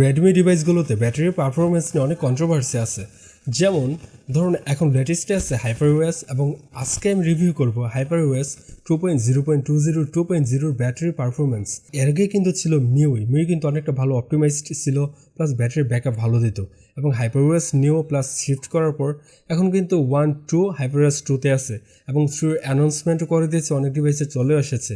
Redmi ডিভাইসগুলোতে ব্যাটারির performance নিয়ে অনেক কন্ট্রোভার্সি আছে। যেমন, ধরুন, এখন লেটেস্টে আছে হাইপার ওয়েস এবং আজকে আমি রিভিউ করব Hyper OS two point zero point two zero two point জিরোর ব্যাটারি পারফরমেন্স এর আগে কিন্তু ছিল মিউই মিউ কিন্তু অনেকটা ভালো অপটিমাইজড ছিল প্লাস ব্যাটারির ব্যাকআপ ভালো দিত। এবং Hyper OS new plus shift করার পর, এখন কিন্তু ওয়ান টু হাইপার ওয়েস টুতে আছে। এবং থ্রু অ্যানাউন্সমেন্টও করে দিয়েছে, অনেক ডিভাইসে চলে এসেছে।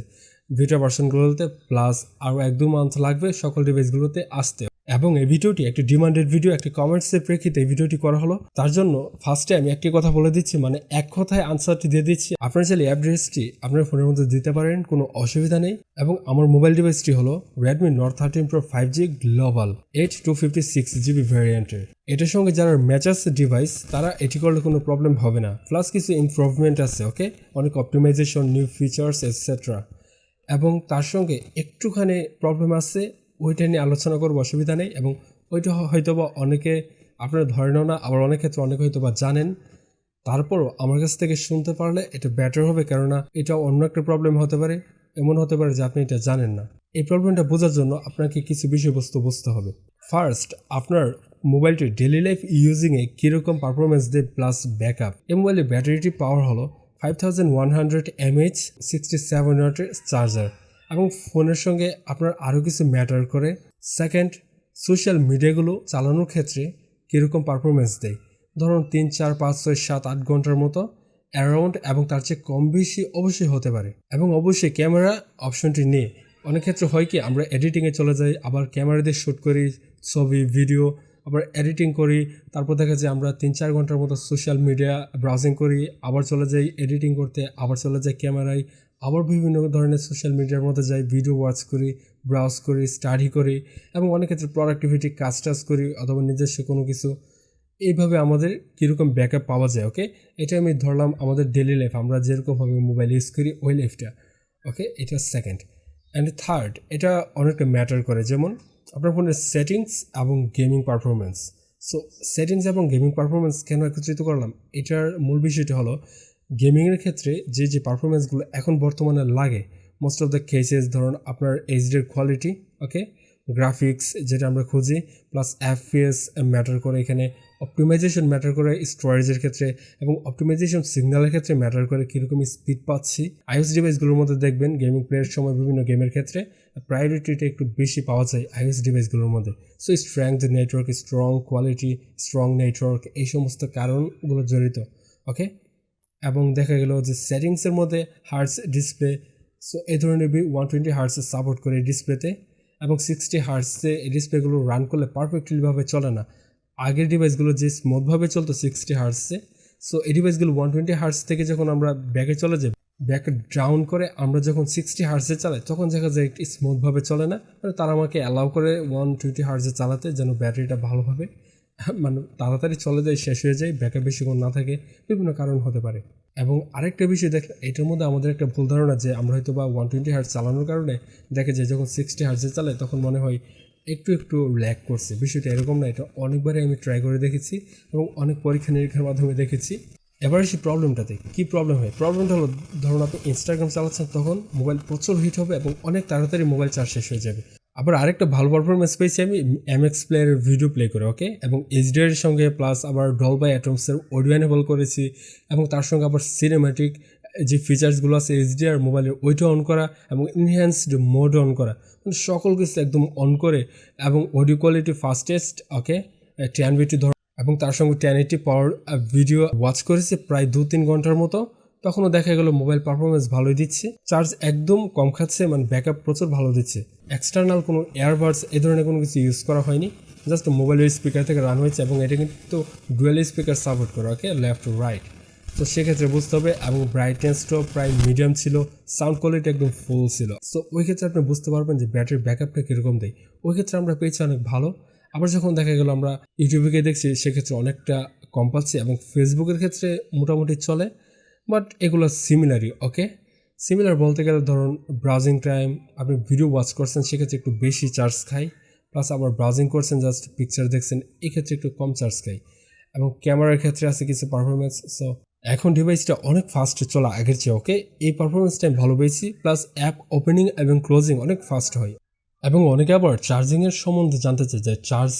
ভিটা ভার্সনগুলোতে প্লাস আরও এক দু মান্থ লাগবে সকল ডিভাইসগুলোতে আসতে। এবং এই ভিডিওটি একটি ডিমান্ডেড ভিডিও একটি কমেন্টসের প্রেক্ষিতে এই ভিডিওটি করা হলো। তার জন্য ফার্স্টে আমি একটি কথা বলে দিচ্ছি মানে এক কথায় আনসারটি দিয়ে দিচ্ছি। আপনার চাইলে অ্যাড্রেসটি আপনার ফোনের মধ্যে দিতে পারেন, কোনো অসুবিধা নেই। এবং আমার মোবাইল ডিভাইসটি হলো Redmi Note thirteen Pro five G global eight two fifty six GB ভ্যারিয়েন্টের এটার সঙ্গে যারা ম্যাচার্স ডিভাইস তারা এটি করলে কোনো প্রবলেম হবে না। প্লাস কিছু ইমপ্রুভমেন্ট আছে ওকে অনেক অপটিমাইজেশন নিউ ফিচার্স এটসেট্রা এবং তার সঙ্গে একটুখানি প্রবলেম আছে ওইটা নিয়ে আলোচনা করব, অসুবিধা নেই। এবং ওইটা হয়তো বা অনেকে আপনারা ধরেনও না, আবার অনেক ক্ষেত্রে অনেকে হয়তো বা জানেন। তারপরও আমার কাছ থেকে শুনতে পারলে এটা বেটার হবে, কেননা এটা অন্য একটা প্রবলেম হতে পারে, এমন হতে পারে যে আপনি এটা জানেন না। এই প্রবলেমটা বোঝার জন্য আপনাকে কিছু বিষয়বস্তু বুঝতে হবে। ফার্স্ট আপনার মোবাইলটির ডেলি লাইফ ইউজিংয়ে কীরকম পারফরমেন্স দেয় প্লাস ব্যাকআপ এই মোবাইলের ব্যাটারিটি পাওয়ার হলো five thousand one hundred mAh sixty seven charger এবং ফোনের সঙ্গে আপনার আরও কিছু ম্যাটার করে। সেকেন্ড সোশ্যাল মিডিয়াগুলো চালানোর ক্ষেত্রে কীরকম পারফরমেন্স দেয়? ধরুন, তিন, চার, পাঁচ, ছয়, সাত, আট ঘণ্টার মতো অ্যারাউন্ড এবং তার চেয়ে কম বেশি অবশ্যই হতে পারে। এবং অবশ্যই ক্যামেরা অপশনটি নিয়ে অনেক ক্ষেত্রে হয় কি, আমরা এডিটিংয়ে চলে যাই, আবার ক্যামেরা দিয়ে শ্যুট করি, ছবি ভিডিও আবার এডিটিং করি, তারপর দেখা যায় আমরা তিন, চার ঘণ্টার মতো সোশ্যাল মিডিয়া ব্রাউজিং করি, আবার চলে যাই এডিটিং করতে, আবার চলে যাই ক্যামেরায় আবার বিভিন্ন ধরনের সোশ্যাল মিডিয়ার মধ্যে যাই ভিডিও ওয়াচ করি ব্রাউজ করি স্টাডি করি এবং অনেক ক্ষেত্রে প্রোডাক্টিভিটি কাজ টাজ করি অথবা নিজস্ব কোনো কিছু। এইভাবে আমাদের কীরকম ব্যাকআপ পাওয়া যায় ওকে এটা আমি ধরলাম আমাদের ডেলি লাইফ আমরা যেরকমভাবে মোবাইল ইউজ করি ওই লাইফটা ওকে এটা সেকেন্ড অ্যান্ড থার্ড এটা অনেকটা ম্যাটার করে, যেমন আপনার ফোনের সেটিংস এবং গেমিং পারফরমেন্স সো সেটিংস এবং গেমিং পারফরমেন্স কেন একত্রিত করলাম? এটার মূল বিষয়টি হলো গেমিংয়ের ক্ষেত্রে যে যে পারফরমেন্সগুলো এখন বর্তমানে লাগে মোস্ট অফ দ্য কেসেস ধরুন আপনার এইচডির কোয়ালিটি ওকে গ্রাফিক্স যেটা আমরা খুঁজি প্লাস এফপিএস ম্যাটার করে এখানে অপটিমাইজেশন ম্যাটার করে স্টোরেজের ক্ষেত্রে, এবং অপটিমাইজেশন সিগন্যালের ক্ষেত্রে ম্যাটার করে কীরকম স্পিড পাচ্ছি। আইওএস ডিভাইসগুলোর মধ্যে দেখবেন গেমিং প্লেয়ার সময় বিভিন্ন গেমের ক্ষেত্রে প্রায়োরিটিটা একটু বেশি পাওয়া যায় আইওএস ডিভাইসগুলোর মধ্যে। So strength network strong quality strong network এই সমস্ত কারণগুলো জড়িত ওকে এবং দেখা গেল যে সেটিংসের মধ্যে হার্টস ডিসপ্লে সো এই ধরনের ওয়ান টোয়েন্টি হার্টসের সাপোর্ট করে ডিসপ্লেতে এবং সিক্সটি হার্টসে এই ডিসপ্লেগুলো রান করলে পারফেক্টলিভাবে চলে না। আগের ডিভাইসগুলো যে স্মুথভাবে চলতো সিক্সটি হার্টসে সো এই ডিভাইসগুলো ওয়ান টোয়েন্টি হার্টস থেকে যখন আমরা ব্যাকে চলে যাই ব্যাকে ডাউন করে আমরা যখন সিক্সটি হার্টসে চালাই, তখন দেখা যায় একটি স্মুথভাবে চলে না। মানে তারা আমাকে অ্যালাউ করে ওয়ান টোয়েন্টি হার্টসে চালাতে যেন ব্যাটারিটা ভালোভাবে মানে তাড়াতাড়ি চলে যায়, শেষ হয়ে যায় ব্যাকআপ বেশিক্ষণ না থাকে, বিভিন্ন কারণ হতে পারে। এবং আরেকটা বিষয় দেখ, এটার মধ্যে আমাদের একটা ভুল ধারণা যে আমরা হয়তো বা ওয়ান টোয়েন্টি হার্টস চালানোর কারণে দেখে যে যখন সিক্সটি হার্টসে চালায়, তখন মনে হয় একটু একটু ল্যাক করছে। বিষয়টা এরকম না, এটা অনেকবারই আমি ট্রাই করে দেখেছি এবং অনেক পরীক্ষা নিরীক্ষার মাধ্যমে দেখেছি। এবার সেই প্রবলেমটাতে কী প্রবলেম হয়? প্রবলেমটা হলো, ধরুন আপনি ইনস্টাগ্রাম চালাচ্ছেন, তখন মোবাইল প্রচুর হিট হবে এবং অনেক তাড়াতাড়ি মোবাইল চার্জ শেষ হয়ে যাবে। আবার আরেকটা ভালো পারফরমেন্স পেয়েছি আমি এমএক্স প্লেয়ারের ভিডিও প্লে করে ওকে এবং এইচডিআর সঙ্গে প্লাস আবার ডল বাই অ্যাটমসের অডিও এনেবল করেছি এবং তার সঙ্গে আবার সিনেমেটিক যে ফিচার্সগুলো আছে এইচডিআর মোবাইলের ওইটা অন করা এবং ইনহ্যান্সড মোড অন করা। মানে সকল কিছু একদম অন করে এবং audio quality fastest okay ten bit ধর এবং তার সঙ্গে ten eighty power video watch করেছি প্রায় দু তিন ঘণ্টার মতো। তখনও দেখা গেল মোবাইল পারফরমেন্স ভালোই দিচ্ছে। চার্জ একদম কম খাচ্ছে মানে ব্যাকআপ প্রচুর ভালো দিচ্ছে। এক্সটার্নাল কোনো এয়ারবাডস এ ধরনের কোনো কিছু ইউজ করা হয়নি। জাস্ট মোবাইলের স্পিকার থেকে রান হয়েছে এবং এটা কিন্তু ডুয়েল স্পিকার সাপোর্ট করে ওকে লেফট রাইট তো সেক্ষেত্রে বুঝতে হবে, এবং ব্রাইটনেসটাও প্রায় মিডিয়াম ছিল সাউন্ড কোয়ালিটি একদম ফুল ছিল। সো ওই ক্ষেত্রে আপনি বুঝতে পারবেন যে ব্যাটারির ব্যাকআপটা কীরকম দেয়। ওই ক্ষেত্রে আমরা পেয়েছি অনেক ভালো। আবার যখন দেখা গেল আমরা ইউটিউবে দেখছি, সেক্ষেত্রে অনেকটা কম পাচ্ছি এবং ফেসবুকের ক্ষেত্রে মোটামুটি চলে। বাট এগুলো সিমিলারই ওকে সিমিলার বলতে গেলে ধরুন ব্রাউজিং টাইম আপনি ভিডিও ওয়াচ করছেন, সেক্ষেত্রে একটু বেশি চার্জ খাই প্লাস আবার ব্রাউজিং করছেন জাস্ট পিকচার দেখছেন, এক্ষেত্রে একটু কম চার্জ খাই। এবং ক্যামেরার ক্ষেত্রে আছে কিছু পারফরমেন্স সো এখন ডিভাইসটা অনেক ফাস্ট চলা আগের চেয়ে ওকে এই পারফরমেন্সটা আমি ভালো পেয়েছি প্লাস অ্যাপ ওপেনিং এবং ক্লোজিং অনেক ফাস্ট হয়। এবং অনেকে আবার চার্জিংয়ের সম্বন্ধে জানতে চায় যে চার্জ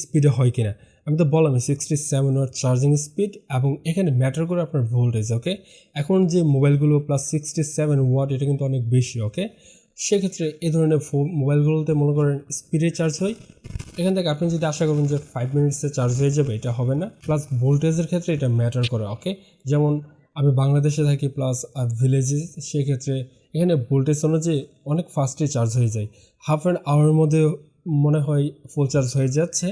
স্পিডে হয় কিনা। আমি তো বললাম sixty seven watt charging speed এবং এখানে ম্যাটার করে আপনার ভোল্টেজ ওকে এখন যে মোবাইলগুলো প্লাস সিক্সটি সেভেন ওয়াট এটা কিন্তু অনেক বেশি ওকে সেক্ষেত্রে এই ধরনের ফোন মোবাইলগুলোতে মনে করেন স্পিডে চার্জ হয়। এখান থেকে আপনি যদি আশা করুন যে ফাইভ মিনিটসে চার্জ হয়ে যাবে, এটা হবে না। প্লাস ভোল্টেজের ক্ষেত্রে এটা ম্যাটার করে ওকে যেমন আমি বাংলাদেশে থাকি প্লাস ভিলেজে সেক্ষেত্রে এখানে ভোল্টেজ অনুযায়ী অনেক ফাস্টে চার্জ হয়ে যায়। হাফ অ্যান আওয়ারের মধ্যে মনে হয় ফুল চার্জ হয়ে যাচ্ছে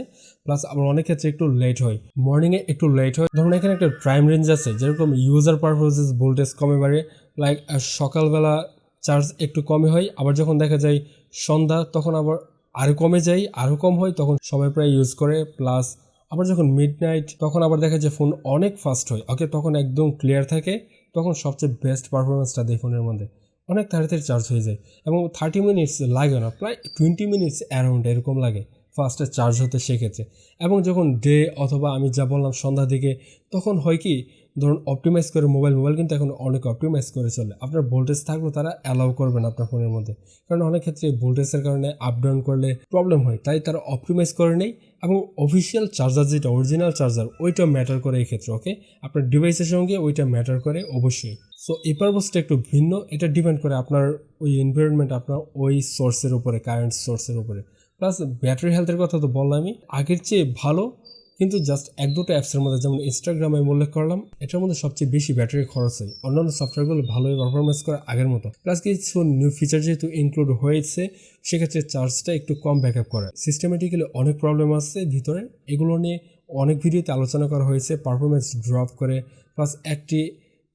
প্লাস আবার অনেক ক্ষেত্রে একটু লেট হয়। মর্নিংয়ে একটু লেট হয়। ধরুন এখানে একটা টাইম রেঞ্জ আছে, যেরকম ইউজার পারপোজেস ভোল্টেজ কমে বাড়ে লাইক সকালবেলা চার্জ একটু কমে হয়, আবার যখন দেখা যায় সন্ধ্যা তখন আবার আরও কমে যায় আরও কম হয়, তখন সবাই প্রায় ইউজ করে প্লাস আবার যখন মিড নাইট তখন আবার দেখা যায় ফোন অনেক ফাস্ট হয়। ওকে তখন একদম ক্লিয়ার থাকে, তখন সবচেয়ে বেস্ট পারফরমেন্সটা দেয় ফোনের মধ্যে। অনেক তাড়াতাড়ি চার্জ হয়ে যায় এবং থার্টি মিনিটস লাগে না, প্রায় টোয়েন্টি মিনিটস অ্যারাউন্ড এরকম লাগে। ফার্স্টে চার্জ হতে সেক্ষেত্রে এবং যখন ডে অথবা আমি যা বললাম সন্ধ্যার দিকে, তখন হয় কি, ধরুন অপটিমাইজ করে মোবাইল মোবাইল কিন্তু এখন অনেক অপটিমাইজ করে চলে। আপনার ভোল্টেজ থাকলেও তারা অ্যালাউ করবে না আপনার ফোনের মধ্যে। কারণ অনেক ক্ষেত্রে ভোল্টেজের কারণে আপ ডাউন করলে প্রবলেম হয়। তাই তারা অপটিমাইজ করে নেই এবং অফিসিয়াল চার্জার যেটা অরিজিনাল চার্জার ওইটা ম্যাটার করে এই ক্ষেত্রে ওকে আপনার ডিভাইসের সঙ্গে ওইটা ম্যাটার করে অবশ্যই। সো এই পারপাসটা একটু ভিন্ন। এটা ডিপেন্ড করে আপনার ওই এনভায়রনমেন্ট আপনার ওই সোর্সের উপরে কারেন্ট সোর্সের উপরে। প্লাস ব্যাটারি হেলথের কথা তো বললামই। আগের চেয়ে ভালো, কিন্তু জাস্ট এক দুটো অ্যাপসের মধ্যে, যেমন ইনস্টাগ্রামে আমি উল্লেখ করলাম, এটার মধ্যে সবচেয়ে বেশি ব্যাটারি খরচ হয়। অন্যান্য সফটওয়্যারগুলো ভালোই পারফরমেন্স করে আগের মতো। প্লাস কিছু নিউ ফিচার যেহেতু ইনক্লুড হয়েছে, সেক্ষেত্রে চার্জটা একটু কম ব্যাক আপ করে। সিস্টেমেটিক্যালি অনেক প্রবলেম আছে ভিতরে। এগুলো নিয়ে অনেক ভিডিওতে আলোচনা করা হয়েছে পারফরমেন্স ড্রপ করে। প্লাস একটি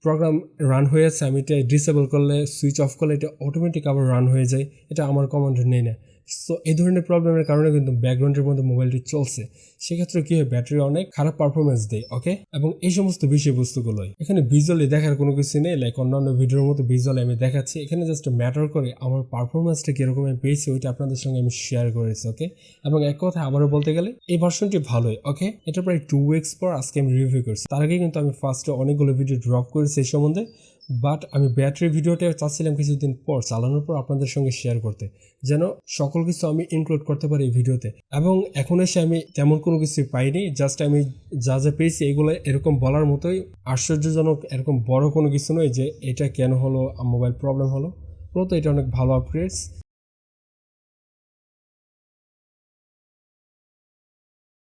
প্রোগ্রাম রান হয়ে যাচ্ছে আমি এটা ডিসেবল করলে সুইচ অফ করলে, এটা অটোমেটিক আবার রান হয়ে যায়। এটা আমার কমান্ড নেই না। সো এই ধরনের প্রবলেমের কারণে কিন্তু ব্যাকগ্রাউন্ডের মধ্যে মোবাইলটি চলছে। সেক্ষেত্রে কি হয় ব্যাটারি অনেক খারাপ পারফরমেন্স দেয় ওকে এবং এই সমস্ত বিষয়বস্তুগুলোই। এখানে ভিজুয়ালি দেখার কোনো কিছু নেই লাইক অন্যান্য ভিডিওর মতো ভিজুয়ালি আমি দেখাচ্ছি। এখানে জাস্ট ম্যাটার করে আমার পারফরমেন্সটা কীরকম আমি পেয়েছি, ওইটা আপনাদের সঙ্গে আমি শেয়ার করেছি ওকে এবং এক কথা আবারও বলতে গেলে, এই ভার্সনটি ভালোই ওকে এটা প্রায় টু উইক্স পর আজকে আমি রিভিউ করছি। তার আগে কিন্তু আমি ফার্স্টে অনেকগুলো ভিডিও ড্রপ করেছি এই সম্বন্ধে। বাট আমি ব্যাটারি ভিডিওটা চাচ্ছিলাম কিছুদিন পর চালানোর পর আপনাদের সঙ্গে শেয়ার করতে, যেন সকল কিছু আমি ইনক্লুড করতে পারি এই ভিডিওতে এবং এখন এসে আমি তেমন কোনো কিছু পাইনি জাস্ট আমি যা যা পেয়েছি এগুলো এরকম বলার মতোই। আশ্চর্যজনক, এরকম বড় কোনো কিছু নয় যে এটা কেন হলো, মোবাইল প্রবলেম হলো। মূলত এটা অনেক ভালো আপগ্রেডস